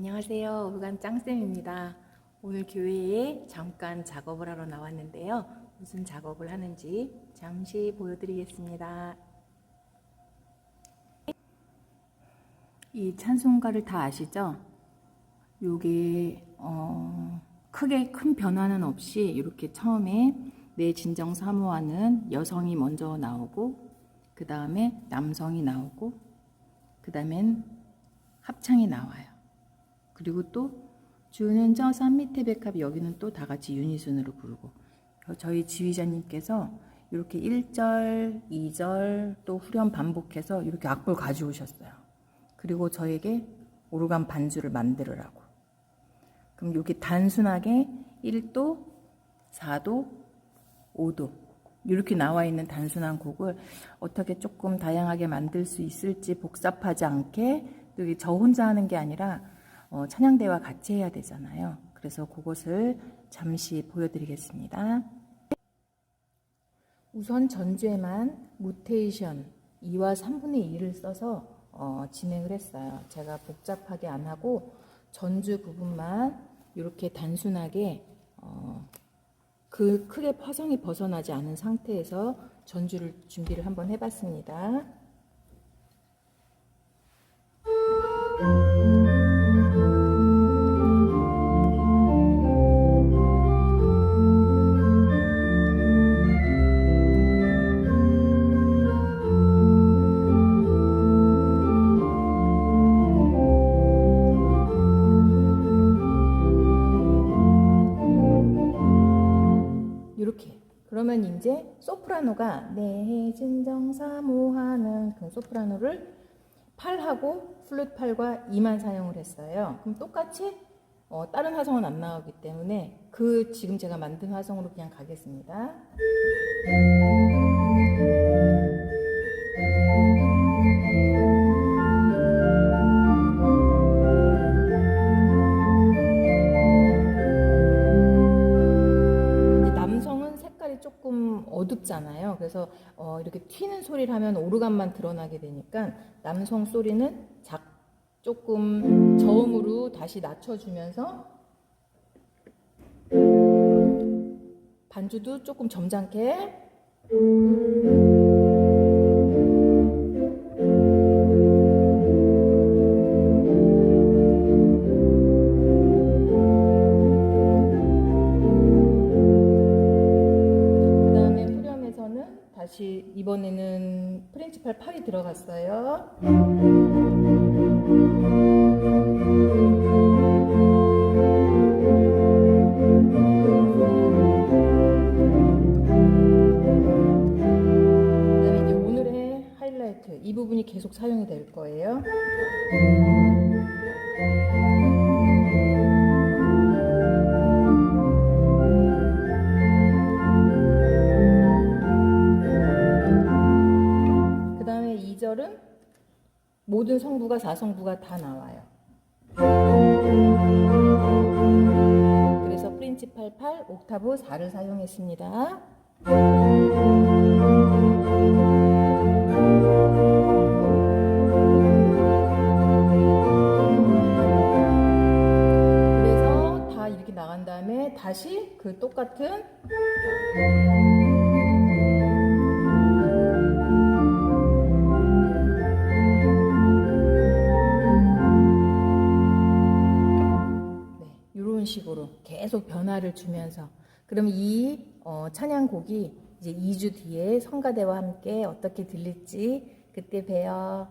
안녕하세요. 우간 짱쌤입니다. 오늘 교회에 잠깐 작업을 하러 나왔는데요. 무슨 작업을 하는지 잠시 보여드리겠습니다. 이 찬송가를 다 아시죠? 요게 어, 크게 큰 변화는 없이 이렇게 처음에 내 진정 사모하는 여성이 먼저 나오고 그 다음에 남성이 나오고 그 다음엔 합창이 나와요. 그리고 또 주는 저 산 밑에 백합 여기는 또 다 같이 유니순으로 부르고 저희 지휘자님께서 이렇게 1절, 2절 또 후렴 반복해서 이렇게 악보를 가져오셨어요. 그리고 저에게 오르간 반주를 만들으라고. 그럼 여기 단순하게 1도, 4도, 5도 이렇게 나와 있는 단순한 곡을 어떻게 조금 다양하게 만들 수 있을지 복잡하지 않게 또 저 혼자 하는 게 아니라 어, 찬양대와 같이 해야 되잖아요. 그래서 그것을 잠시 보여드리겠습니다. 우선 전주에만 무테이션 2와 3분의 2를 써서 어, 진행을 했어요. 제가 복잡하게 안 하고 전주 부분만 이렇게 단순하게 어, 그 크게 파성이 벗어나지 않은 상태에서 전주를 준비를 한번 해봤습니다. 그러면 이제 소프라노가 내 진정 사모하는 그 소프라노를 팔하고 플룻 팔과 2만 사용을 했어요. 그럼 똑같이 어, 다른 화성은 안 나오기 때문에 그 지금 제가 만든 화성으로 그냥 가겠습니다. 조금 어둡잖아요. 그래서 어, 이렇게 튀는 소리를 하면 오르간만 드러나게 되니까 남성 소리는 작 조금 저음으로 다시 낮춰주면서 반주도 조금 점잖게 다시 이번에는 프린치팔 8이 들어갔어요. 이제 오늘의 하이라이트 이 부분이 계속 사용이 될 거예요. 2절은 모든 성부가 4성부가 다 나와요. 그래서 프린치팔 8, 옥타브 4를 사용했습니다. 그래서 다 이렇게 나간 다음에 다시 그 똑같은 계속 변화를 주면서 그럼 이 어, 찬양곡이 이제 2주 뒤에 성가대와 함께 어떻게 들릴지 그때 봬요.